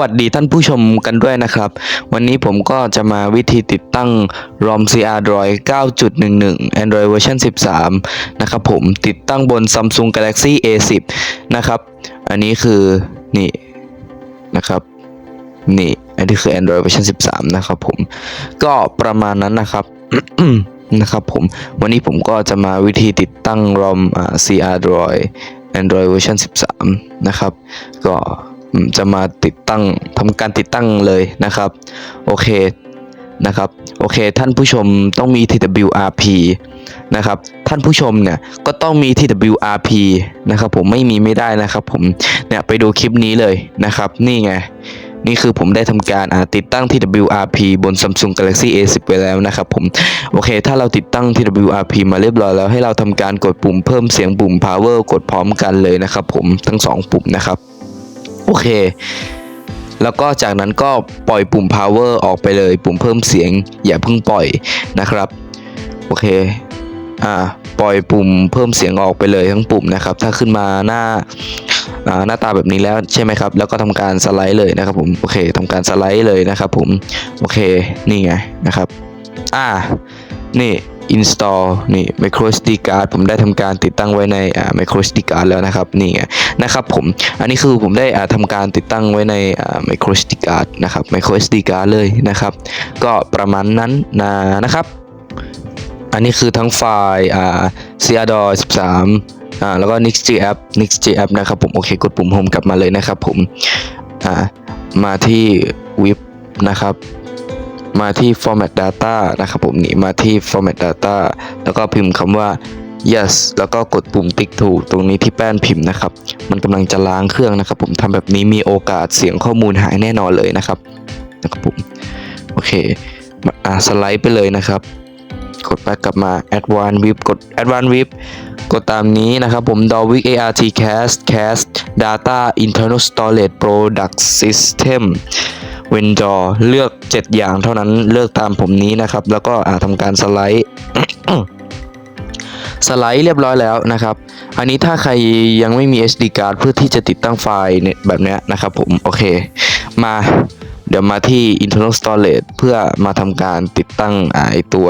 วัสดีท่านผู้ชมกันด้วยนะครับ วันนี้ผมก็จะมาวิธีติดตั้ง ROM CR Droid 9.11 Android version 13 นะครับผมติดตั้งบน Samsung Galaxy A10 นะครับ อันนี้คือนี่นะครับ นี่ อันนี้คือ Android version 13 นะครับผม ก็ประมาณนั้นนะครับนะครับผม วันนี้ผมก็จะมาวิธีติดตั้ง ROM อ่า CR Droid Android version 13 นะครับ ก็ จะมาติดตั้งทำการติดตั้งเลยนะครับ โอเคนะครับโอเค ท่านผู้ชมต้องมี TWRP นะครับท่านผู้ชมเนี่ยก็ต้องมี TWRP นะครับผมไม่มีไม่ได้นะครับผมเนี่ยไปดูคลิปนี้เลยนะครับ นี่ไง นี่คือผมได้ทำการติดตั้ง TWRP บน Samsung Galaxy A10 ไปแล้วนะครับผมโอเค ถ้าเราติดตั้ง TWRP มาเรียบร้อยแล้วให้เราทำการกดปุ่มเพิ่มเสียงปุ่ม power กดพร้อมกันเลยนะครับผมทั้งสองปุ่มนะครับ โอเค แล้วก็จากนั้นก็ปล่อยปุ่ม power ออกไปเลย ปุ่มเพิ่มเสียง อย่าเพิ่งปล่อยนะครับ โอเค อ่า ปล่อยปุ่มเพิ่มเสียงออกไปเลยทั้งปุ่มนะครับ ถ้าขึ้นมาหน้าอ่าหน้าตาแบบนี้แล้วใช่ไหมครับ แล้วก็ทำการสไลด์เลยนะครับผม โอเคทำการสไลด์เลยนะครับผม โอเค นี่ไงนะครับ อ่า นี่ install นี่ micro SD card ผมได้ทำการติดตั้งไว้ในอ่า micro SD card แล้วนะครับ นี่ไงนะครับผม อันนี้คือผมได้อ่าทำการติดตั้งไว้ในอ่า micro SD card นะครับ micro SD card เลยนะครับ ก็ประมาณนั้นนะนะครับ อันนี้คือทั้งไฟล์อ่า CRDOR 13 อ่า แล้วก็ NixGApp NixGApp นะครับผม โอเค กดปุ่ม Home กลับมาเลยนะครับผม อ่า มาที่ WIP นะครับ มาที่ format data นะครับผมนี่มาที่ format data แล้วก็พิมพ์คำว่า yes แล้วก็กดปุ่มติ๊กถูกตรงนี้ที่แป้นพิมพ์นะครับ มันกำลังจะล้างเครื่องนะครับ ผมทำแบบนี้มีโอกาสเสียงข้อมูลหายแน่นอนเลยนะครับนะครับผมโอเคมาอ่าสไลด์ไปเลยนะครับ กดไปกลับมา advanced vip กด advanced vip กดตามนี้นะครับผม Dalvik ART cast cast data internal storage product system vendor เลือก 7 อย่างเท่านั้นเลือกตามผมนี้นะครับ แล้วก็ทำการสไลด์สไลด์เรียบร้อยแล้วนะครับ อันนี้ถ้าใครยังไม่มี SD card เพื่อที่จะติดตั้งไฟล์เนี่ยแบบนี้นะครับผม โอเค มาเดี๋ยวมาที่ internal storage เพื่อมาทำการติดตั้งไอตัว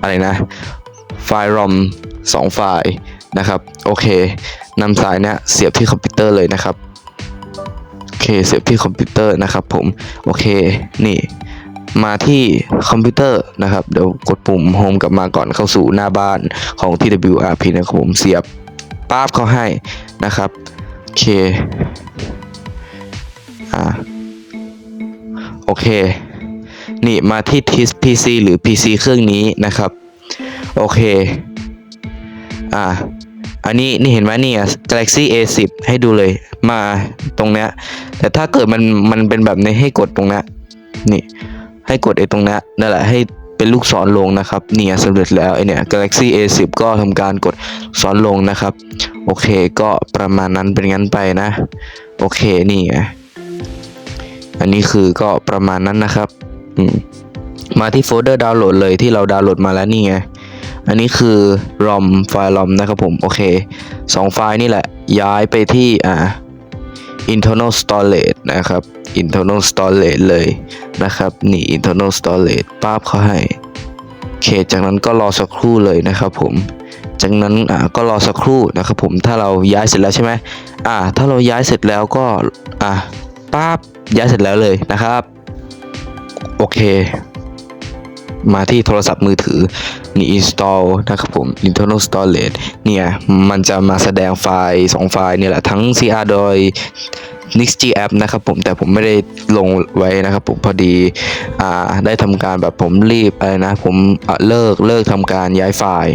อะไรนะ ไฟล์ ROM 2 ไฟล์นะครับ โอเค นำสายเนี้ยเสียบที่คอมพิวเตอร์เลยนะครับโอเคเสียบที่คอมพิวเตอร์นะครับ ผมโอเคนี่ มาที่คอมพิวเตอร์นะครับเดี๋ยวกดปุ่ม Home กลับมาก่อนเข้าสู่หน้าบ้านของ TWRP นะครับผมเสียบป๊าบเขาให้นะครับโอเคอ่าโอเค นี่มาที่ TIS PC หรือ PC เครื่องนี้นะครับ โอเค อ่า อันนี้นี่เห็นไหมนี่ย Galaxy A10 ให้ดูเลยมาตรงเนี้ยแต่ถ้าเกิดมันมันเป็นแบบนี้ให้กดตรงเนี้ยนี่ ให้กดไอ้ตรงเนี้ยนั่นแหละให้เป็นลูกศรลงนะครับเนี่ยสำเร็จแล้วไอเนี่ย Galaxy A10 ก็ทำการกดศรลงนะครับ โอเคก็ประมาณนั้นเป็นงั้นไปนะ โอเคนี่ไงอันนี้คือก็ประมาณนั้นนะครับ มาที่โฟลเดอร์ดาวน์โหลดเลยที่เราดาวน์โหลดมาแล้วนี่ไง อันนี้คือ ROM ไฟล์ ROM นะครับผม โอเคสองไฟล์นี่แหละ ย้ายไปที่อ่า internal storage นะครับ internal storage เลยนะครับ นี่ internal storage ป้าบเขาให้โอเค จากนั้นก็รอสักครู่เลยนะครับผมจากนั้นอ่าก็รอสักครู่นะครับผมถ้าเราย้ายเสร็จแล้วใช่ไหมอ่า ถ้าเราย้ายเสร็จแล้วก็อ่าป้าบย้ายเสร็จแล้วเลยนะครับ โอเค มาที่โทรศัพท์มือถือ นี่ install นะครับผม internal storage เนี่ย มันจะมาแสดงไฟล์ 2 ไฟล์เนี่ยแหละ ทั้ง CR โดย NixGApp นะครับผม แต่ผมไม่ได้ลงไว้นะครับผม พอดี อ่า ได้ทำการแบบผมรีบอะไรนะ ผมเลิกเลิกทำการย้ายไฟล์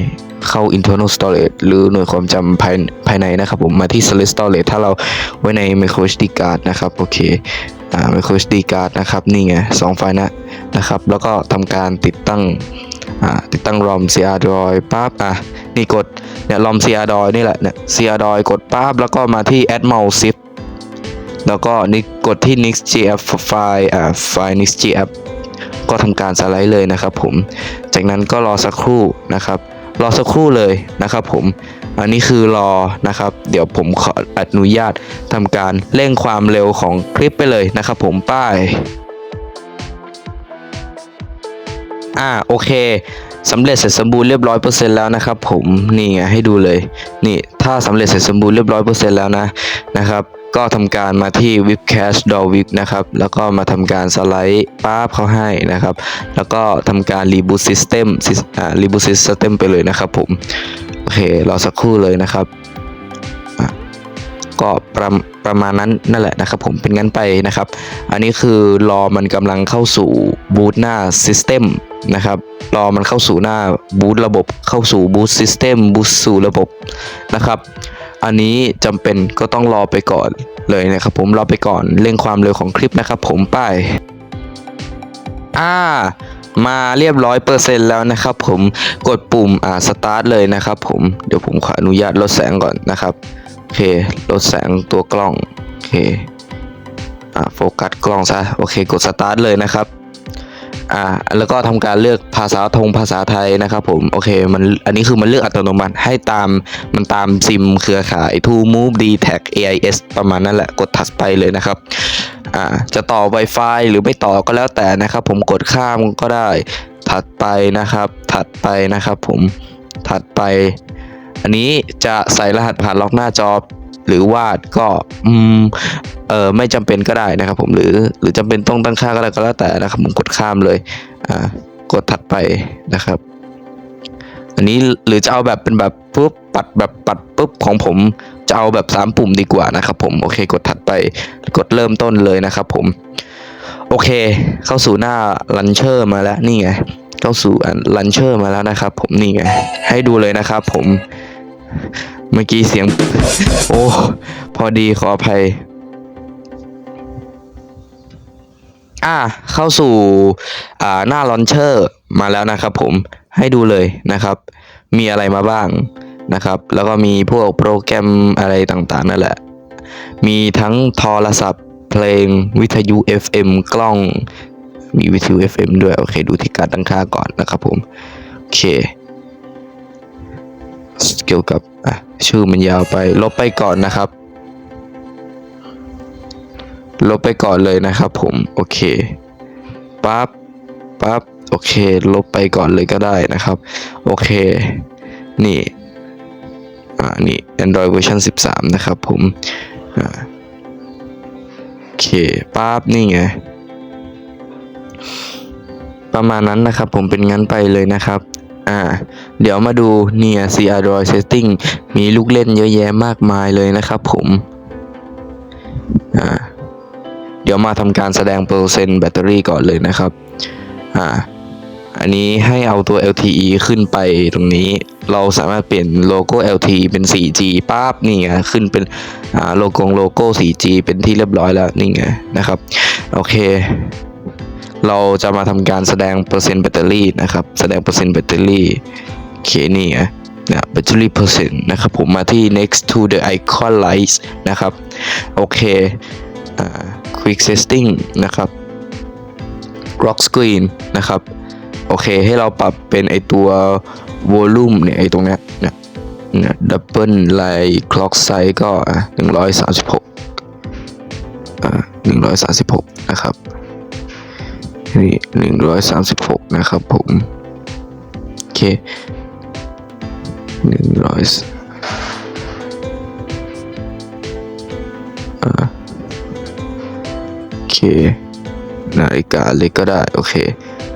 เข้า internal storage หรือหน่วยความจำภายภายในนะครับผม มาที่ solid storage ถ้าเราไว้ใน micro SD card นะครับ โอเคอ่า micro SD card นะครับ นี่ไงสองไฟล์นะนะครับ แล้วก็ทำการติดตั้ง ติดตั้ง ROM CR Droid ปั๊บอะนี่กดเนี่ย ROM CR Droid นี่แหละเนี่ย CR Droid กดปั๊บแล้วก็มาที่ Add Mouse Zip แล้วก็นี่กดที่ NixGApp ไฟล์อ่าไฟล์ NixGApp ก็ทำการสไลด์เลยนะครับผม จากนั้นก็รอสักครู่นะครับ รอสักครู่เลยนะครับผม อันนี้คือรอนะครับ เดี๋ยวผมขออนุญาตทำการเร่งความเร็วของคลิปไปเลยนะครับผม ป้าย อ่าโอเคสำเร็จเสร็จสมบูรณ์เรียบร้อยเปอร์เซ็นต์แล้วนะครับผมนี่ไงให้ดูเลย นี่ถ้าสำเร็จเสร็จสมบูรณ์เรียบร้อยเปอร์เซ็นต์แล้วนะนะครับก็ทำการมาที่ w i p Cache d o w i p นะครับ แล้วก็มาทำการสไลด์ป้าบเขาให้นะครับ แล้วก็ทำการ Reboot System อ่า Reboot System ไปเลยนะครับผม โอเค รอสักครู่เลยนะครับ ก็ประประมาณนั้นนั่นแหละนะครับผมเป็นงั้นไปนะครับ อันนี้คือรอมันกำลังเข้าสู่บูตหน้า System นะครับ รอมันเข้าสู่หน้าบูตระบบเข้าสู่บูต System บูตสู่ระบบนะครับ อันนี้จำเป็นก็ต้องรอไปก่อนเลยนะครับ ผมรอไปก่อนเร่งความเร็วของคลิปนะครับผมไปอ่ามาเรียบร้อยเปอร์เซ็นต์แล้วนะครับ ผมกดปุ่มอ่าสตาร์ทเลยนะครับ ผมเดี๋ยวผมขออนุญาตลดแสงก่อนนะครับโอเคลดแสงตัวกล้องโอเคอ่าโฟกัสกล้องซะโอเคกดสตาร์ทเลยนะครับ อ่าแล้วก็ทำการเลือกภาษาทงภาษาไทยนะครับผมโอเคมันอันนี้คือมันเลือกอัตโนมัติให้ตามมันตามซิมเครือข่าย To Move d t a g AIS ประมาณนั้นแหละกดถัดไปเลยนะครับอ่าจะต่อ Wi-Fi หรือไม่ต่อก็แล้วแต่นะครับ ผมกดข้ามก็ได้ ถัดไปนะครับ ถัดไปนะครับผมถัดไป อันนี้จะใส่รหัสผ่านล็อกหน้าจอ หรือวาดก็อืมเออไม่จำเป็นก็ได้นะครับผมหรือหรือจำเป็นต้องตั้งค่าก็ได้ก็แล้วแต่นะครับผมกดข้ามเลยอ่ากดถัดไปนะครับ อันนี้หรือจะเอาแบบเป็นแบบปุ๊บปัดแบบปัดปุ๊บของผมจะเอาแบบ 3 ปุ่มดีกว่านะครับผมโอเค กดถัดไปกดเริ่มต้นเลยนะครับผมโอเค เข้าสู่หน้าลันเชอร์มาแล้วนี่ไงเข้าสู่ลันเชอร์มาแล้วนะครับ ผมนี่ไงให้ดูเลยนะครับ ผม เมื่อกี้เสียง โอ้ พอดีขออภัย อ่า เข้าสู่ อ่า หน้าลอนเชอร์มาแล้วนะครับผม ให้ดูเลยนะครับ มีอะไรมาบ้างนะครับ แล้วก็มีพวกโปรแกรมอะไรต่างๆ นั่นแหละ มีทั้งโทรศัพท์ เพลง วิทยุ FM กล้อง มีวิทยุ FM ด้วย โอเค ดูที่การตั้งค่าก่อนนะครับผม โอเค เกี่ยวกับ ชื่อมันยาวไป ลบไปก่อนนะครับ ลบไปก่อนเลยนะครับผม โอเคปั๊บปั๊บโอเค ลบไปก่อนเลยก็ได้นะครับ โอเค นี่ อ่า นี่ Android เวอร์ชัน13 นะครับผม อ่า โอเคปั๊บนี่ไง ประมาณนั้นนะครับผมเป็นงั้นไปเลยนะครับ อ่า เดี๋ยวมาดูเนี่ย CR Droid Setting มีลูกเล่นเยอะแยะมากมายเลยนะครับผม อ่า เดี๋ยวมาทำการแสดงเปอร์เซ็นต์แบตเตอรี่ก่อนเลยนะครับ อ่า อันนี้ให้เอาตัว LTE ขึ้นไปตรงนี้ เราสามารถเปลี่ยนโลโก้ LTE เป็น 4G ปั๊บนี่ไงขึ้นเป็น อ่า โลโก้โลโก้ 4G เป็นที่เรียบร้อยแล้วนี่ไงนะครับ โอเค เราจะมาทำการแสดงเปอร์เซ็นต์แบตเตอรี่นะครับ แสดงเปอร์เซ็นต์แบตเตอรี่โอเคนี่ไงนะแบตเตอรี่เปอร์เซ็นต์นะครับผมมาที่ next to the icon lights นะครับ โอเคอ่า quick setting นะครับ lock screen นะครับ โอเค ให้เราปรับเป็นไอตัว volume เนี่ย ไอตรงเนี้ยเนี่ยเนี่ย double line clock size ก็หนึ่งร้อยสามสิบหกอ่าหนึ่งร้อยสามสิบหกนะครับ นี่หนึ่งร้อยสามสิบหกนะครับผม โอเคหนึ่งร้อยโอเค นาฬิกาเล็กก็ได้ โอเค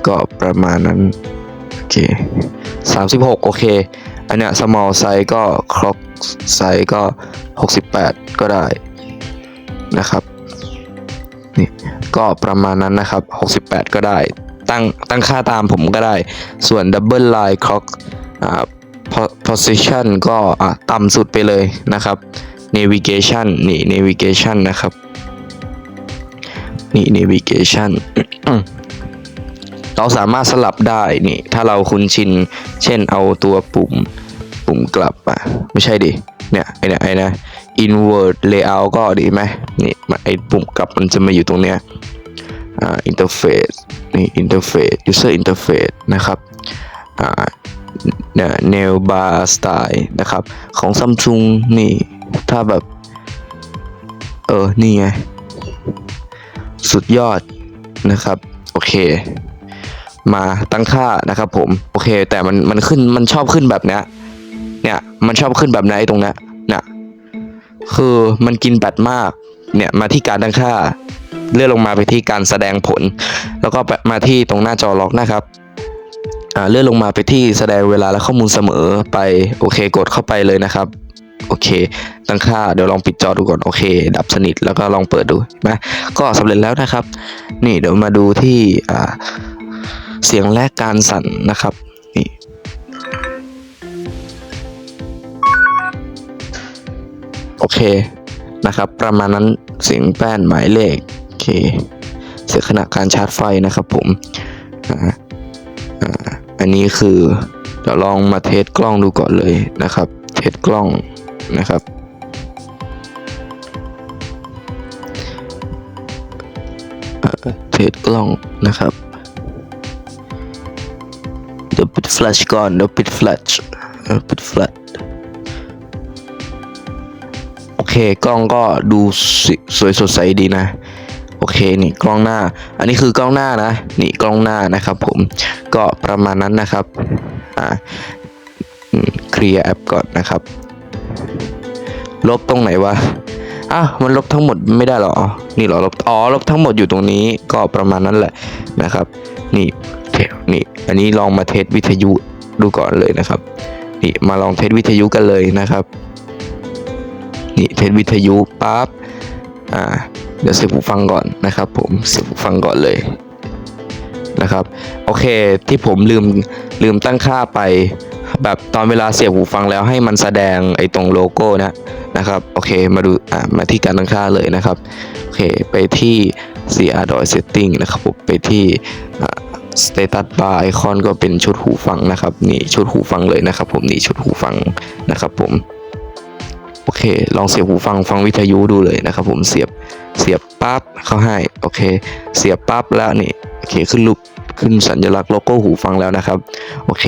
ก็ประมาณนั้น โอเคสามสิบหกโอเค อันเนี้ย small size ก็ clock size ก็หกสิบแปดก็ได้นะครับนี่ ก็ประมาณนั้นนะครับ 68 ก็ได้ ตั้งตั้งค่าตามผมก็ได้ ส่วน double line clock อ่า Position ก็อะต่ำสุดไปเลยนะครับ navigation นี่ navigation นะครับ นี่ navigation เราสามารถสลับได้นี่ ถ้าเราคุ้นชิน เช่นเอาตัวปุ่มปุ่มกลับอะไม่ใช่ดิ เนี่ยไอ้เนี่ยไอ้นะ invert layout ก็ดีไหมนี่มันไอ้ปุ่มกลับมันจะมาอยู่ตรงเนี้ยอ่า interface นี่ interface user interface นะครับอ่าเนี่ย nail bar style นะครับของซัมซุงนี่ถ้าแบบ เออ นี่ไง สุดยอดนะครับ โอเค มาตั้งค่านะครับผม โอเค แต่มันมันขึ้นมันชอบขึ้นแบบเนี้ยเนี่ย มันชอบขึ้นแบบไหนตรงเนี้ย คือมันกินแบตมาก เนี่ยมาที่การตั้งค่า เลื่อนลงมาไปที่การแสดงผล แล้วก็มาที่ตรงหน้าจอล็อกนะครับอ่าเลื่อนลงมาไปที่แสดงเวลาและข้อมูลเสมอไปโอเค กดเข้าไปเลยนะครับโอเค ตั้งค่าเดี๋ยวลองปิดจอดูก่อนโอเค ดับสนิทแล้วก็ลองเปิดดูนะก็สำเร็จแล้วนะครับ นี่เดี๋ยวมาดูที่เสียงและการสั่นนะครับ โอเคนะครับ ประมาณนั้นเสียงแป้นหมายเลขโอเค เสียงขณะการชาร์จไฟนะครับผมอ่าอ่าอันนี้คือเดี๋ยวลองมาเทสกล้องดูก่อนเลยนะครับ เทสกล้องนะครับเออเทสกล้องนะครับ เดี๋ยวปิดแฟลชก่อน เดี๋ยวปิดแฟลชปิดแฟลช เคกล้องก็ดูสวยสดใสดีนะ โอเคนี่กล้องหน้า อันนี้คือกล้องหน้านะ นี่กล้องหน้านะครับ ผมก็ประมาณนั้นนะครับอ่าเคลียร์แอปก่อนนะครับ ลบตรงไหนวะอ้าวมันลบทั้งหมดไม่ได้หรอ นี่หรอลบอ๋อลบทั้งหมดอยู่ตรงนี้ก็ประมาณนั้นแหละนะครับ นี่นี่ อันนี้ลองมาเทสวิทยุดูก่อนเลยนะครับ นี่มาลองเทสวิทยุกันเลยนะครับ นี่เทสวิทยุปั๊บอ่าเดี๋ยวเสียบหูฟังก่อนนะครับ ผมเสียบหูฟังก่อนเลยนะครับโอเคที่ผมลืมลืมตั้งค่าไป แบบตอนเวลาเสียบหูฟังแล้วให้มันแสดงไอ้ตรงโลโก้นะนะครับโอเคมาดูอ่ามาที่การตั้งค่าเลยนะครับโอเคไปที่ CR d o i Setting นะครับผมไปที่อ่า Status Bar Icon ก็เป็นชุดหูฟังนะครับนี่ชุดหูฟังเลยนะครับ ผมนี่ชุดหูฟังนะครับผมอ เคลองเสียบหูฟังฟังวิทยุดูเลยนะครับผมเสียบเสียบปั๊บเข้าให้โอเค เสียบปั๊บแล้วนี่โอเคขึ้นรูปขึ้นสัญลักษณ์โลโก้หูฟังแล้วนะครับโอเค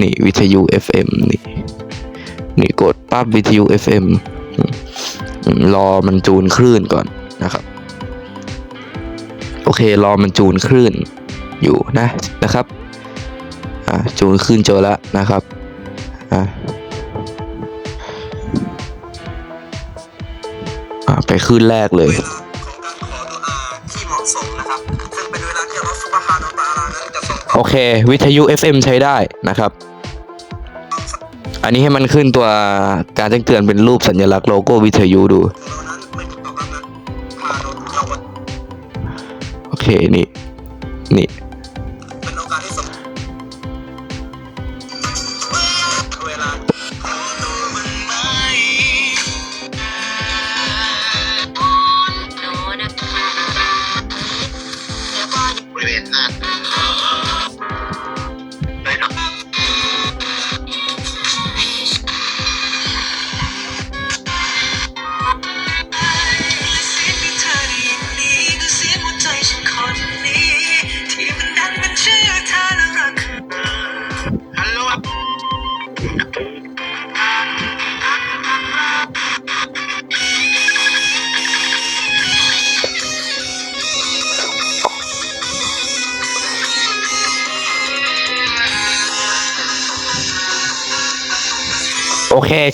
นี่วิทยุ FM นี่นี่กดปั๊บวิทยุ FM รอมันจูนคลื่นก่อนนะครับโอเครอมันจูนคลื่นอยู่นะนะครับอ่าจูนคลื่นเจอแล้วนะครับ ไปคลื่นแรกเลยของการขอดุอาที่เหมาะสมนะครับซึ่งเป็นเวลาที่อัลลอฮฺซุบฮานะฮูวะตะอาลานั้นจะทรงตอบโอเค วิทยุ FM ใช้ได้นะครับ อันนี้ให้มันขึ้นตัวการแจ้งเตือนเป็นรูปสัญลักษณ์โลโก้วิทยุดูเรานั้นไ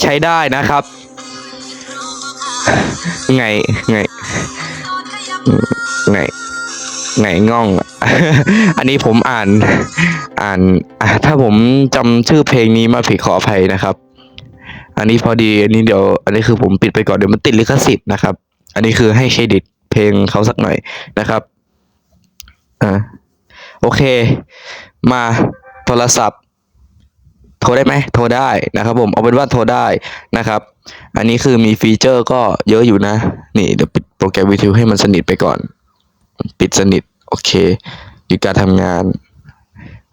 ใช้ได้นะครับ ไงไงไงไงง่อง อันนี้ผมอ่าน อ่านอะถ้าผมจำชื่อเพลงนี้มาผิดขออภัยนะครับ อันนี้พอดี อันนี้เดี๋ยว อันนี้คือผมปิดไปก่อนเดี๋ยวมันติดลิขสิทธิ์นะครับ อันนี้คือให้เครดิตเพลงเขาสักหน่อยนะครับ อ่า โอเค มาโทรศัพท์ โทรได้ไหมโทรได้นะครับผมเอาเป็นว่าโทรได้นะครับ อันนี้คือมีฟีเจอร์ก็เยอะอยู่นะ นี่เดี๋ยวปิดโปรแกรมวิทยุให้มันสนิทไปก่อน ปิดสนิทโอเคหยุดการทำงาน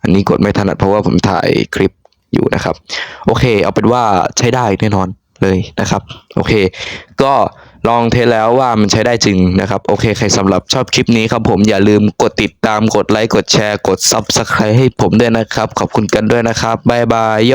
อันนี้กดไม่ถนัดเพราะว่าผมถ่ายคลิปอยู่นะครับ โอเค เอาเป็นว่าใช้ได้แน่นอนเลยนะครับ โอเค ก็ ลองเทสแล้วว่ามันใช้ได้จริงนะครับ โอเคใครสำหรับชอบคลิปนี้ครับผมอย่าลืมกดติดตามกดไลค์กดแชร์กด Subscribe ให้ผมด้วยนะครับ ขอบคุณกันด้วยนะครับบายบายโย